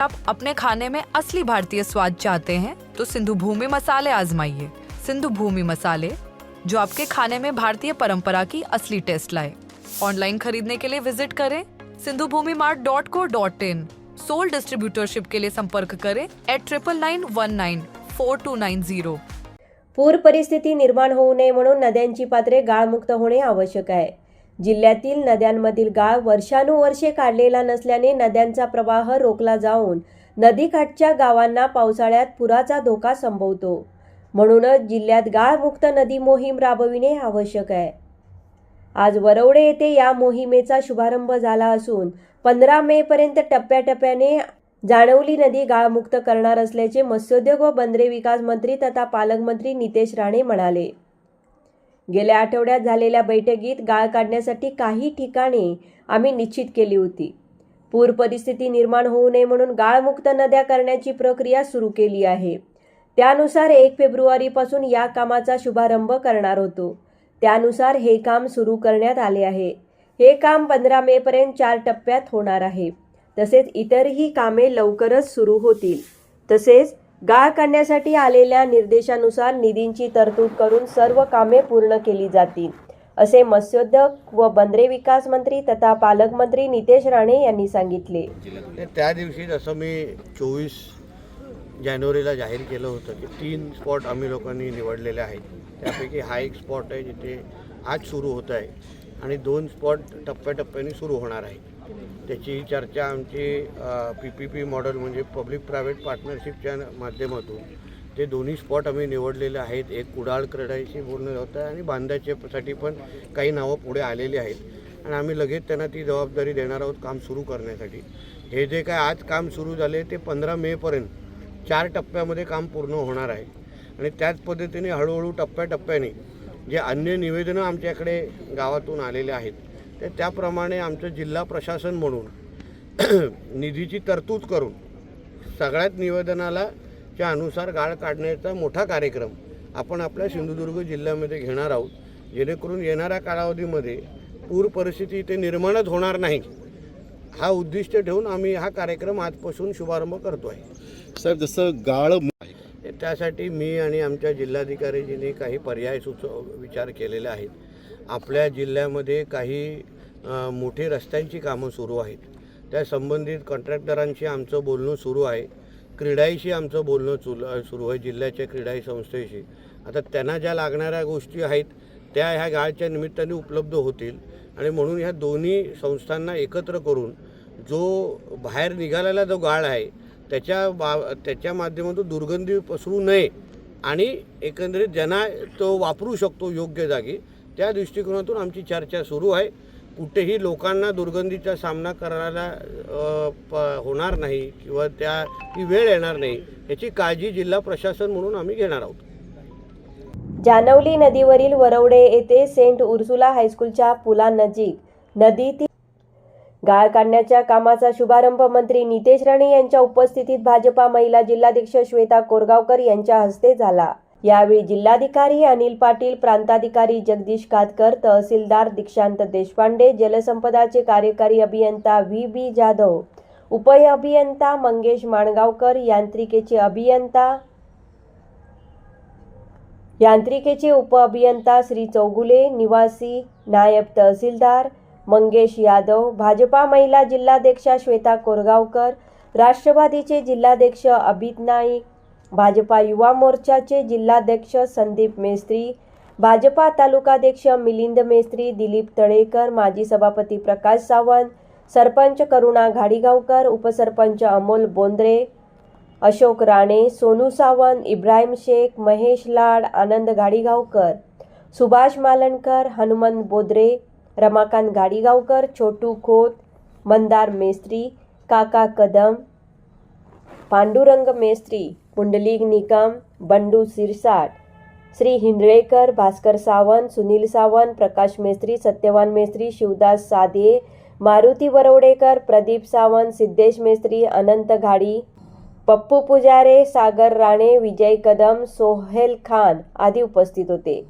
आप अपने खाने में असली भारतीय स्वाद चाहते हैं तो सिंधु भूमि मसाले आजमाइए। सिंधु भूमि मसाले, जो आपके खाने में भारतीय परंपरा की असली टेस्ट लाए। ऑनलाइन खरीदने के लिए विज़िट करें Sindhu Bhumi mart dot co dot in. Sole distributorship के लिए संपर्क करें at triple nine one nine four two nine zero पूर परिस्थिती निर्माण होऊ नये म्हणून नद्यांची पात्रे गाळमुक्त होणे आवश्यक आहे. जिल्ह्यातील नद्यांमधील गाळ वर्षानुवर्षे काढलेला नसल्याने नद्यांचा प्रवाह रोखला जाऊन नदीकाठच्या गावांना पावसाळ्यात पुराचा धोका संभवतो. म्हणूनच जिल्ह्यात गाळमुक्त नदी मोहीम राबविणे आवश्यक आहे. आज वरवडे येथे या मोहिमेचा शुभारंभ झाला असून पंधरा मे पर्यंत टप्प्याटप्प्याने जाणवली नदी गाळमुक्त करणार असल्याचे मत्स्योद्योग व बंदरे विकास मंत्री तथा पालकमंत्री नितेश राणे म्हणाले. गेल्या आठवड्यात झालेल्या बैठकीत गाळ काढण्यासाठी काही ठिकाणे आम्ही निश्चित केली होती. पूर परिस्थिती निर्माण होऊ नये म्हणून गाळमुक्त नद्या करण्याची प्रक्रिया सुरू केली आहे. त्यानुसार एक फेब्रुवारीपासून या कामाचा शुभारंभ करणार होतो. त्यानुसार हे काम सुरू करण्यात आले आहे. हे काम पंधरा मेपर्यंत चार टप्प्यात होणार आहे. तसेच इतरही कामे लवकरच सुरू होतील. तसेच गाळ करण्यासाठी आलेल्या निर्देशानुसार निधींची तरतूद करून सर्व कामे पूर्ण केली जातील असे मत्स्योद्योग व बंदरे विकास मंत्री तथा पालकमंत्री नितेश राणे यांनी सांगितले. त्या दिवशी जसं मी चोवीस जानेवारीला जाहीर केलं होतं की तीन स्पॉट आम्ही लोकांनी निवडलेले आहेत. त्यापैकी हा एक स्पॉट आहे जिथे आज सुरू होत आहे. आणि दोन स्पॉट टप्प्याटप्प्याने सुरू होणार आहे. त्याची चर्चा आमची पी पी पी मॉडेल म्हणजे पब्लिक प्रायव्हेट पार्टनरशिपच्या माध्यमातून. ते दोन्ही स्पॉट आम्ही निवडलेले आहेत. एक कुडाळ क्रीडाशी बोलणं होतं आणि बांधायच्यासाठी पण काही नावं पुढे आलेली आहेत. आणि आम्ही लगेच त्यांना ती जबाबदारी देणार आहोत काम सुरू करण्यासाठी. हे जे काय आज काम सुरू झाले ते पंधरा मेपर्यंत चार टप्प्यामध्ये काम पूर्ण होणार आहे. आणि त्याच पद्धतीने हळूहळू टप्प्याटप्प्याने जे अन्य निवेदनं आमच्याकडे गावातून आलेले आहेत ते त्याप्रमाणे आमचं जिल्हा प्रशासन म्हणून निधीची तरतूद करून सगळ्यात निवेदनाला च्या अनुसार गाळ काढण्याचा मोठा कार्यक्रम आपण आपल्या सिंधुदुर्ग जिल्ह्यामध्ये घेणार आहोत. जेणेकरून येणाऱ्या कालावधीमध्ये पूर परिस्थिती इथे निर्माणच होणार नाही. हा उद्दिष्ट ठेवून आम्ही हा कार्यक्रम आजपासून शुभारंभ करतो आहे साहेब जसं गाळ त्यासाठी मी आणि आमच्या जिल्हाधिकारीजींनी काही पर्याय सुचव विचार केलेले आहेत. आपल्या जिल्ह्यामध्ये काही मोठे मोठी रस्त्यांची कामं सुरू आहेत. त्या संबंधित कॉन्ट्रॅक्टरांशी आमचं बोलणं सुरू आहे. क्रीडाईशी आमचं बोलणं चुल सुरू आहे जिल्ह्याच्या क्रीडाई संस्थेशी. आता त्यांना ज्या लागणाऱ्या गोष्टी आहेत त्या ह्या गाळच्या निमित्ताने उपलब्ध होतील. आणि म्हणून ह्या दोन्ही संस्थांना एकत्र करून जो बाहेर निघालेला जो गाळ आहे त्याच्या बा त्याच्या माध्यमातून दुर्गंधी पसरू नये आणि एकंदरीत ज्यांना तो वापरू शकतो योग्य जागी त्या दृष्टिकोनातून आमची चर्चा सुरू आहे. कुठेही लोकांना दुर्गंधीचा सामना करायला प होणार नाही किंवा त्या ती वेळ येणार नाही याची काळजी जिल्हा प्रशासन म्हणून आम्ही घेणार आहोत. जानवली नदीवरील वरवडे येथे सेंट उर्सुला हायस्कूलच्या पुलानजीक नदीतील गाळ काढण्याच्या कामाचा शुभारंभ मंत्री नितेश राणे यांच्या उपस्थितीत भाजपा महिला जिल्हाध्यक्ष श्वेता कोरगावकर यांच्या हस्ते झाला. यावेळी जिल्हाधिकारी अनिल पाटील प्रांताधिकारी जगदीश कातकर तहसीलदार दीक्षांत देशपांडे जलसंपदाचे कार्यकारी अभियंता व्ही. बी. जाधव उपअभियंता मंगेश माणगावकर यांत्रिकेचे अभियंता यांत्रिकेचे उपअभियंता श्री चौगुले निवासी नायब तहसीलदार मंगेश यादव भाजपा महिला जिल्हाध्यक्षा श्वेता कोरगावकर राष्ट्रवादीचे जिल्हाध्यक्ष अभित नाईक भाजपा युवा मोर्चाचे जिल्हाध्यक्ष संदीप मेस्त्री भाजपा तालुकाध्यक्ष मिलिंद मेस्त्री दिलीप तळेकर माजी सभापती प्रकाश सावंत सरपंच करुणा घाडीगावकर उपसरपंच अमोल बोंद्रे अशोक राणे सोनू सावंत इब्राहिम शेख महेश लाड आनंद घाडीगावकर सुभाष मालणकर हनुमंत बोद्रे रमाकांत गाडीगावकर छोटू खोत मंदार मेस्त्री काका कदम पांडुरंग मेस्त्री पुंडलिक निकम बंडू सिरसाट श्री हिंदळेकर भास्कर सावंत सुनील सावंत प्रकाश मेस्त्री सत्यवान मेस्त्री शिवदास साधे मारुती वरवडेकर प्रदीप सावंत सिद्धेश मेस्त्री अनंत घाडी पप्पू पुजारे सागर राणे विजय कदम सोहेल खान आदी उपस्थित होते.